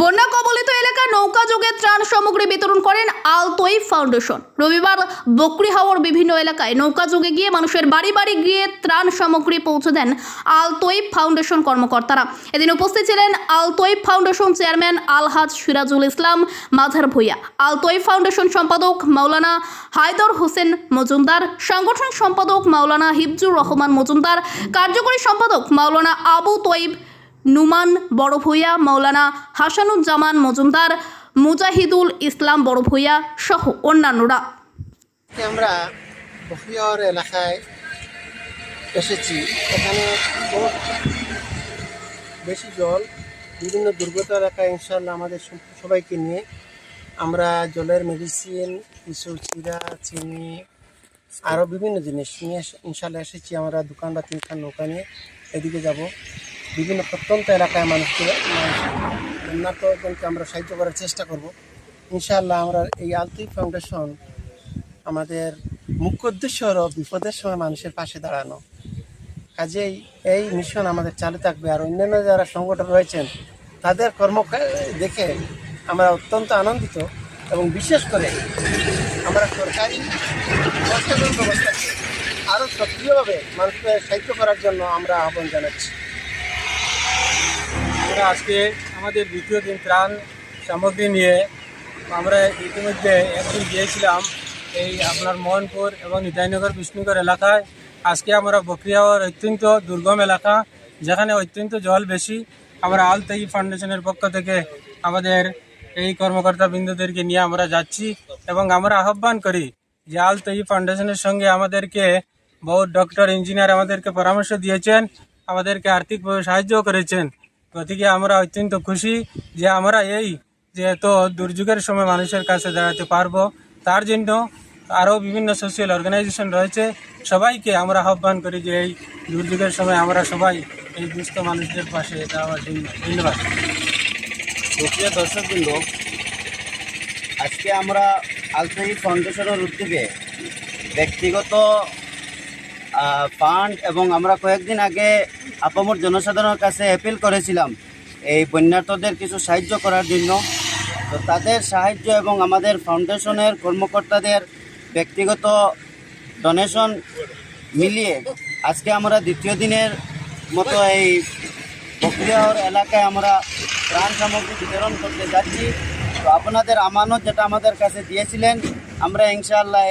বন্যা কবলিত এলাকার নৌকা যোগে ত্রাণ সামগ্রী বিতরণ করেন আলতোই ফাউন্ডেশন। রবিবার বকরি হাওয়ার বিভিন্ন এলাকায় নৌকা যোগে গিয়ে মানুষের বাড়ি বাড়ি গিয়ে ত্রাণ সামগ্রী পৌঁছে দেন আলতোই ফাউন্ডেশন কর্মকর্তারা। এদিন উপস্থিত ছিলেন আলতোই ফাউন্ডেশন চেয়ারম্যান আলহাজ সিরাজুল ইসলাম মাঝার ভূঁইয়া, আলতোই ফাউন্ডেশন সম্পাদক মাওলানা হায়দর হোসেন মজুমদার সাংগঠনিক সম্পাদক মাওলানা হিফজুর রহমান মজুমদার, কার্যকরী সম্পাদক মাওলানা আবু তৈব নুমান বড় ভূঁইয়া মৌলানা হাসানুজ্জামান মজুমদার, মুজাহিদুল ইসলাম বড় ভূঁইয়া সহ অন্যান্যরা। আমরা বহিয়র এলাকায় এসেছি। এখানে বেশি জল, বিভিন্ন দুর্গত এলাকায় ইনশাল্লাহ আমাদের সবাইকে নিয়ে আমরা জলের মেডিসিন কিছু চিরা, চিনি আরও বিভিন্ন জিনিস নিয়ে ইনশাল্লাহ এসেছি। আমরা দোকান বা তিনখান নৌকা নিয়ে এদিকে যাব। বিভিন্ন প্রত্যন্ত এলাকায় মানুষকে মানুষ আমরা সাহায্য করার চেষ্টা করব। ইনশাল্লাহ আমরা এই আলতি ফাউন্ডেশন আমাদের মুখ্য উদ্দেশ্য হলো বিপদের সময় মানুষের পাশে দাঁড়ানো। কাজেই এই মিশন আমাদের চালু থাকবে আর অন্যান্য যারা সংগঠন রয়েছেন, তাদের কর্ম দেখে আমরা অত্যন্ত আনন্দিত এবং বিশেষ করে আমরা সরকারি ব্যবস্থাকে আরও সক্রিয়ভাবে মানুষকে সাহায্য করার জন্য আমরা আহ্বান জানাচ্ছি। আমরা আজকে আমাদের দ্বিতীয় দিন ত্রাণ সামগ্রী নিয়ে আমরা ইতিমধ্যে একদিন গিয়েছিলাম এই আপনার মোহনপুর এবং নিতাইনগর বিষ্ণুগর এলাকায়। আজকে আমরা বকরিয়াওয়ার অত্যন্ত দুর্গম এলাকা, যেখানে অত্যন্ত জল বেশি। আমরা আলতাই ফাউন্ডেশনের পক্ষ থেকে আমাদের এই কর্মকর্তা বিন্দুদেরকে নিয়ে আমরা যাচ্ছি এবং আমরা আহ্বান করি যে আলতাই ফাউন্ডেশনের সঙ্গে আমাদেরকে বহু ডক্টর, ইঞ্জিনিয়ার আমাদেরকে পরামর্শ দিয়েছেন, আমাদেরকে আর্থিকভাবে সাহায্য করেছেন। গতিকে আমরা অত্যন্ত খুশি যে আমরা এই যে এত দুর্যোগের সময় মানুষের কাছে দাঁড়াতে পারব, তার জন্য আরও বিভিন্ন সোশ্যাল অর্গানাইজেশন রয়েছে। সবাইকে আমরা আহ্বান করি যে এই দুর্যোগের সময় আমরা সবাই এই দুস্থ মানুষদের পাশে দাঁড়াবার জন্য। ধন্যবাদ। সুপ্রিয় দর্শকবৃন্দ, আজকে আমরা আলসাহি ফাউন্ডেশনের উদ্যোগে ব্যক্তিগত ফান্ড এবং আমরা কয়েকদিন আগে আপামর জনসাধারণের কাছে অ্যাপিল করেছিলাম এই বন্যার্থদের কিছু সাহায্য করার জন্য। তো তাদের সাহায্য এবং আমাদের ফাউন্ডেশনের কর্মকর্তাদের ব্যক্তিগত ডোনেশন মিলিয়ে আজকে আমরা দ্বিতীয় দিনের মতো এই বকরিয়াহর এলাকায় আমরা ত্রাণ সামগ্রী বিতরণ করতে যাচ্ছি। তো আপনাদের আমানত যেটা আমাদের কাছে দিয়েছিলেন, আমরা ইনশাআল্লাহ